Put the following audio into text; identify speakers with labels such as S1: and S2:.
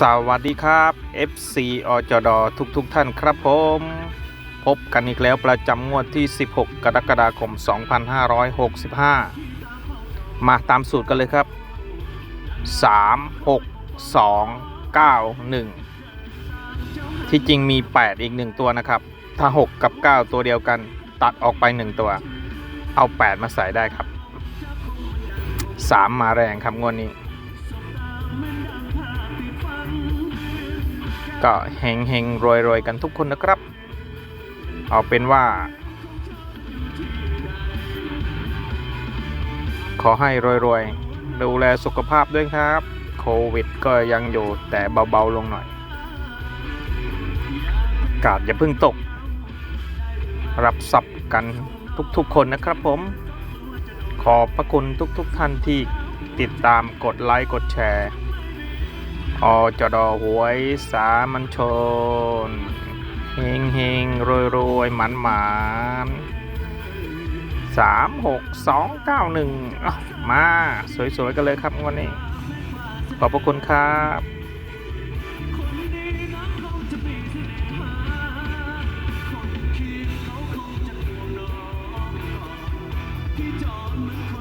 S1: สวัสดีครับ FC อจดทุกทุกท่านครับผม พบกันอีกแล้วประจำงวดที่ 16 กรกฎาคม 2565 มาตามสูตรกันเลยครับ 3 6 2 9 1 ที่จริงมี 8 อีก 1 ตัวนะครับ ถ้า 6 กับ 9 ตัวเดียวกันตัดออกไป 1 ตัว เอา 8 มาใส่ได้ครับ 3 มาแรงครับงวดนี้ ก็เฮงเฮงรวยรวยๆกันทุกคนนะครับ เอาเป็นว่า ขอให้รวยรวยๆดูแลสุขภาพด้วยครับ โควิดก็ยังอยู่แต่เบา ๆ ลงหน่อย กาดอย่าเพิ่งตก รับทรัพย์กันทุก ๆ คนนะครับผม ขอบพระคุณทุก ๆ ท่านที่ติดตามกดไลค์ กดแชร์ อจดอหวยสามัญชนเฮงเฮงรวยรวยหมันหมันสามหกสองเก้าหนึ่งมา สวย ๆ กันเลยครับวันนี้ ขอบพระคุณครับที่จอมือน